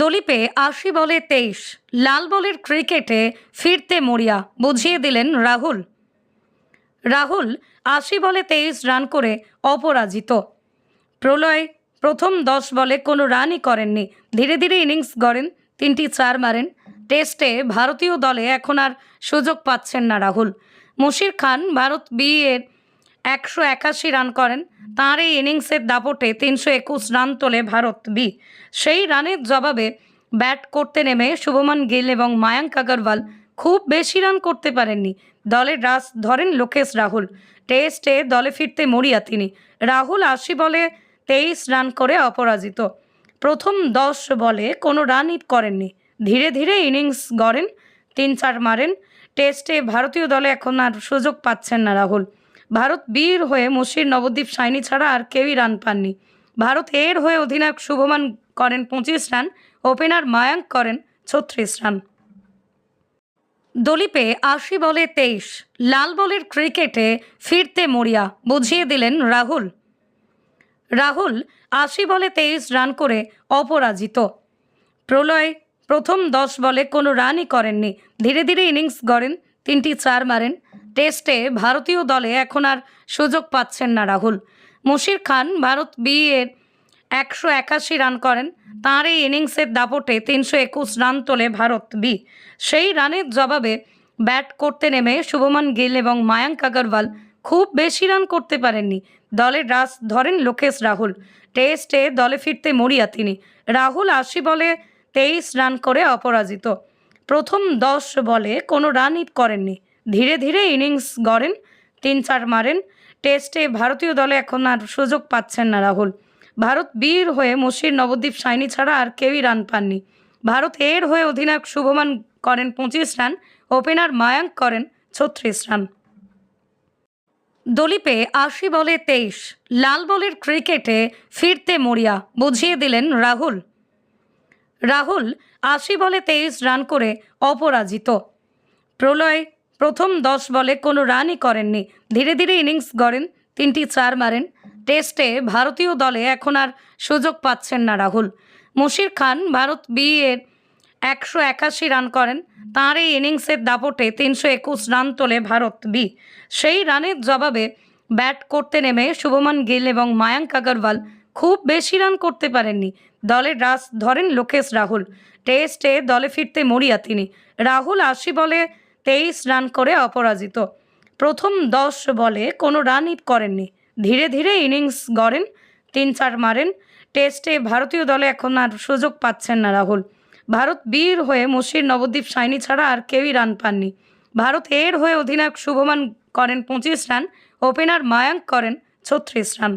দলীপে আশি বলে তেইশ, লাল বলের ক্রিকেটে ফিরতে মরিয়া, বুঝিয়ে দিলেন রাহুল। রাহুল আশি বলে তেইশ রান করে অপরাজিত। প্রলয় প্রথম দশ বলে কোনো রানই করেননি। ধীরে ধীরে ইনিংস গড়েন, তিনটি চার মারেন। টেস্টে ভারতীয় দলে এখন আর সুযোগ পাচ্ছেন না রাহুল। মুশির খান ভারত বি এর একশো একাশি রান করেন। তাঁর এই ইনিংসের দাপটে তিনশো একুশ রান তোলে ভারত বি সেই রানের জবাবে ব্যাট করতে নেমে শুভমান গিল এবং মায়াঙ্ক আগরওয়াল খুব বেশি রান করতে পারেননি। দলের রাস ধরেন লোকেশ রাহুল। টেস্টে দলে ফিরতে মরিয়া তিনি। রাহুল আশি বলে তেইশ রান করে অপরাজিত। প্রথম দশ বলে কোনো রানই করেননি। ধীরে ধীরে ইনিংস গড়েন, তিন চার মারেন। টেস্টে ভারতীয় দলে এখন আর সুযোগ পাচ্ছেন না রাহুল। ভারত বীর হয়ে মুশির নবদ্বীপ সাইনি ছাড়া আর কেউই রান পাননি। ভারত এর হয়ে অধিনায়ক শুভমান করেন পঁচিশ রান, ওপেনার মায়াঙ্ক করেন ছত্রিশ রান। দলিপে আশি বলে তেইশ, লাল বলের ক্রিকেটে ফিরতে মরিয়া, বুঝিয়ে দিলেন রাহুল। রাহুল আশি বলে তেইশ রান করে অপরাজিত। প্রলয় প্রথম দশ বলে কোনো রানই করেননি, ধীরে ধীরে ইনিংস গড়েন, তিনটি চার মারেন। টেস্টে ভারতীয় দলে এখন আর সুযোগ পাচ্ছেন না রাহুল। মুশির খান ভারত বি এর একশো একাশি রান করেন। তাঁর এই ইনিংসের দাপটে তিনশো একুশ রান তোলে ভারত বি। সেই রানের জবাবে ব্যাট করতে নেমে শুভমান গিল এবং মায়াঙ্ক আগরওয়াল খুব বেশি রান করতে পারেননি। দলের রাস ধরেন লোকেশ রাহুল। টেস্টে দলে ফিরতে মরিয়া তিনি। রাহুল আশি বলে তেইশ রান করে অপরাজিত। প্রথম দশ বলে কোনো রানই করেননি। ধীরে ধীরে ইনিংস গড়েন, তিন চার মারেন। টেস্টে ভারতীয় দলে এখন আর সুযোগ পাচ্ছেন না রাহুল। ভারত বীর হয়ে মসির নবদ্বীপ সাইনি ছাড়া আর কেউই রান পাননি। ভারত এর হয়ে অধিনায়ক শুভমান করেন পঁচিশ রান, ওপেনার মায়াঙ্ক করেন ছত্রিশ রান। দলিপে আশি বলে তেইশ, লাল বলের ক্রিকেটে ফিরতে মরিয়া, বুঝিয়ে দিলেন রাহুল। রাহুল আশি বলে তেইশ রান করে অপরাজিত। প্রলয় প্রথম দশ বলে কোনো রানই করেননি। ধীরে ধীরে ইনিংস গড়েন, তিনটি চার মারেন। টেস্টে ভারতীয় দলে এখন আর সুযোগ পাচ্ছেন না রাহুল। মুশির খান ভারত বি এর একশো একাশি রান করেন। তাঁর এই ইনিংসের দাপটে তিনশো একুশ রান তোলে ভারত বি। সেই রানের জবাবে ব্যাট করতে নেমে শুভমান গিল এবং মায়াঙ্ক আগরওয়াল খুব বেশি রান করতে পারেননি। দলের রাস ধরেন লোকেশ রাহুল। টেস্টে দলে ফিরতে মরিয়া তিনি। রাহুল আশি বলে তেইশ রান করে অপরাজিত। প্রথম দশ বলে কোনো রানই করেননি। ধীরে ধীরে ইনিংস গড়েন, তিন চার মারেন। টেস্টে ভারতীয় দলে এখন আর সুযোগ পাচ্ছেন না রাহুল। ভারত বীর হয়ে মুশির নবদ্বীপ সাইনি ছাড়া আর কেউই রান পাননি। ভারত এর হয়ে অধিনায়ক শুভমান করেন পঁচিশ রান, ওপেনার মায়াঙ্ক করেন ছত্রিশ রান।